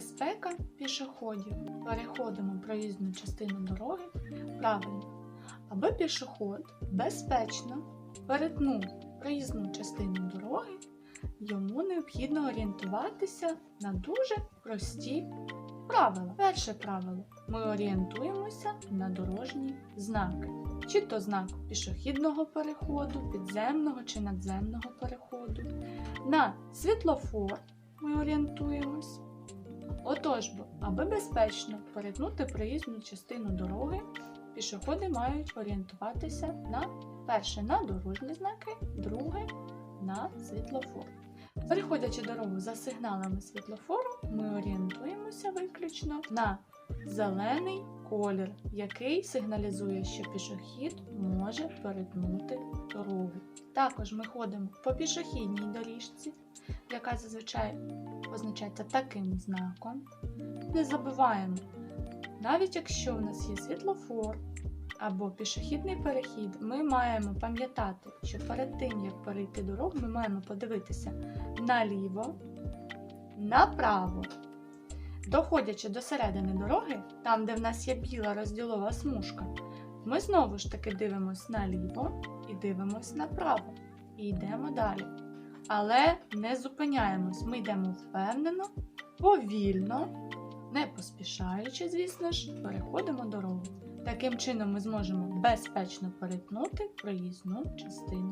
Безпека пішоходів. Переходимо проїзну частину дороги правильно. Аби пішоход безпечно перетнув проїзну частину дороги, йому необхідно орієнтуватися на дуже прості правила. Перше правило. Ми орієнтуємося на дорожні знаки. Чи то знак пішохідного переходу, підземного чи надземного переходу. На світлофор ми орієнтуємось. Отож, аби безпечно перетнути проїзну частину дороги, пішоходи мають орієнтуватися на перше на дорожні знаки, друге на світлофор. Переходячи дорогу за сигналами світлофору, ми орієнтуємося виключно на зелений колір, який сигналізує, що пішохід може перетнути дорогу. Також ми ходимо по пішохідній доріжці, яка зазвичай позначається таким знаком. Не забуваємо, навіть якщо в нас є світлофор або пішохідний перехід, ми маємо пам'ятати, що перед тим, як перейти дорогу, ми маємо подивитися наліво, направо. Доходячи до середини дороги, там, де в нас є біла розділова смужка, ми знову ж таки дивимось наліво і дивимось направо. І йдемо далі. Але не зупиняємось, ми йдемо впевнено, повільно, не поспішаючи, звісно ж, переходимо дорогу. Таким чином ми зможемо безпечно перетнути проїзну частину.